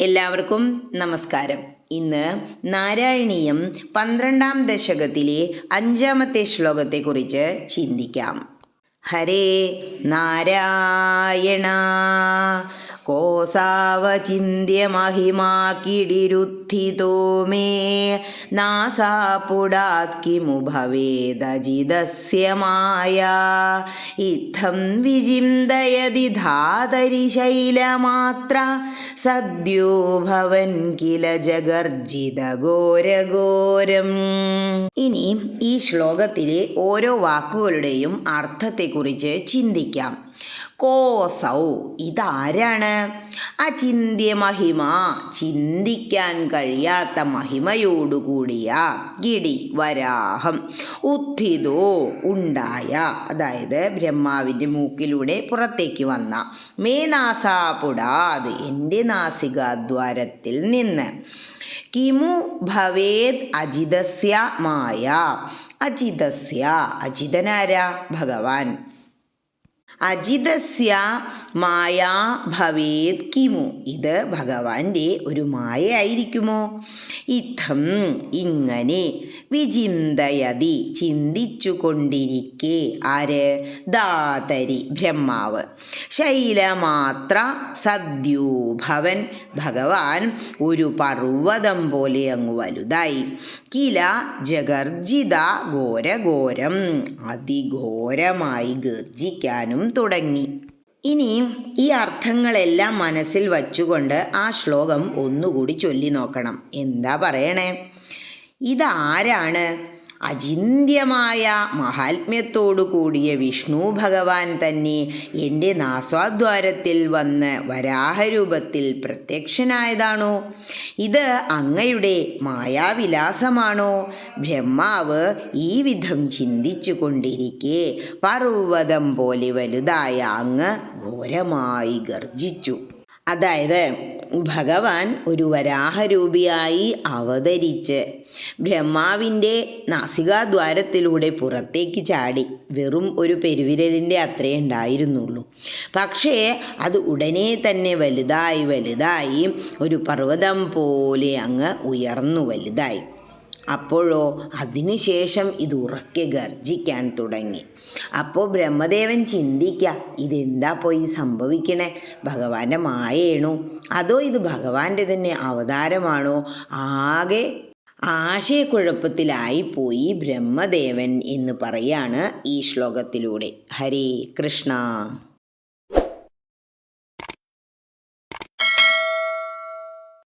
എല്ലാവർക്കും നമസ്കാരം. ഇന്ന് നാരായണീയം പന്ത്രണ്ടാം ദശകത്തിലെ അഞ്ചാമത്തെ ശ്ലോകത്തെക്കുറിച്ച് ചിന്തിക്കാം. ഹരേ നാരായണ. കോസാവചിന്യ മഹിമാ കിടിരുത്ഥിതോ മേ നാസാപുടാത് കിമു ഭവേദജിതസ്യ ഇത്തം വിചിന്തയതി ധാതരി ശൈലമാത്ര സദ്യോ ഭവൻ കില ജഗർജിത ഘോരഘോരം ഇനി ഈ ശ്ലോകത്തിലെ ഓരോ വാക്കുകളുടെയും അർത്ഥത്തെക്കുറിച്ച് ചിന്തിക്കാം. കോസൗ. ഇതാരാണ്? അചിന്യ മഹിമ ചിന്തിക്കാൻ കഴിയാത്ത മഹിമയോടുകൂടിയ ഗിടി വരാഹം ഉത്ഥിതോ ഉണ്ടായ. അതായത് ബ്രഹ്മാവിന്റെ മൂക്കിലൂടെ പുറത്തേക്ക് വന്ന. മേനാസാപുടാത് എന്റെ നാസികാദ്വാരത്തിൽ നിന്ന്. കിമു ഭവേത് അജിതസ്യ മായ. അജിതസ്യ. അജിതനാര? ഭഗവാൻ. അജിതസ്യ മായാ ഭവേത് കിമു. ഇത് ഭഗവാന്റെ ഒരു മായയായിരിക്കുമോ? ഇത്തം ഇങ്ങനെ വിചിന്തയതി ചിന്തിച്ചു കൊണ്ടിരിക്കെ ആര്? ദാതരി ബ്രഹ്മാവ്. ശൈലമാത്ര സദ്യൂഭവൻ ഭഗവാൻ ഒരു പർവതം പോലെ അങ്ങ് വലുതായി. കില ജഗർജിത ഘോരഘോരം. അതിഘോരമായി ഗർജിക്കാനും തുടങ്ങി. ഇനിയും ഈ അർത്ഥങ്ങളെല്ലാം മനസ്സിൽ വച്ചുകൊണ്ട് ആ ശ്ലോകം ഒന്നുകൂടി ചൊല്ലി നോക്കണം എന്താ പറയണേ? ഇതാരാണ്? അചിന്യമായ മഹാത്മ്യത്തോടു കൂടിയ വിഷ്ണു ഭഗവാൻ തന്നെ എന്റെ നാസ്വാദ്വാരത്തിൽ വന്ന് വരാഹരൂപത്തിൽ പ്രത്യക്ഷനായതാണോ? ഇത് അങ്ങയുടെ മായാവിലാസമാണോ? ബ്രഹ്മാവ് ഈ വിധം ചിന്തിച്ചു കൊണ്ടിരിക്കെ പർവതം പോലെ വലുതായ അങ്ങ് ഘോരമായി ഗർജിച്ചു. അതായത് ഭഗവാൻ ഒരു വരാഹരൂപിയായി അവതരിച്ച് ബ്രഹ്മാവിന്റെ നാസികാദ്വാരത്തിലൂടെ പുറത്തേക്ക് ചാടി വെറും ഒരു പെരുവിരലിന്റെ അത്രേ ഉണ്ടായിരുന്നുള്ളൂ. പക്ഷേ അത് ഉടനെ തന്നെ വലുതായി വലുതായി ഒരു പർവതം പോലെ അങ്ങ് ഉയർന്നു വലുതായി. അപ്പോഴോ അതിനുശേഷം ഇത് ഉറക്കെ ഗർജിക്കാൻ തുടങ്ങി. അപ്പോൾ ബ്രഹ്മദേവൻ ചിന്തിക്കുക ഇതെന്താ പോയി സംഭവിക്കണേ? ഭഗവാന്റെ മായയാണോ? അതോ ഇത് ഭഗവാന്റെ തന്നെ അവതാരമാണോ? ആകെ ആശയക്കുഴപ്പത്തിലായിപ്പോയി ബ്രഹ്മദേവൻ എന്ന് പറയാണ് ഈ ശ്ലോകത്തിലൂടെ. ഹരേ കൃഷ്ണ.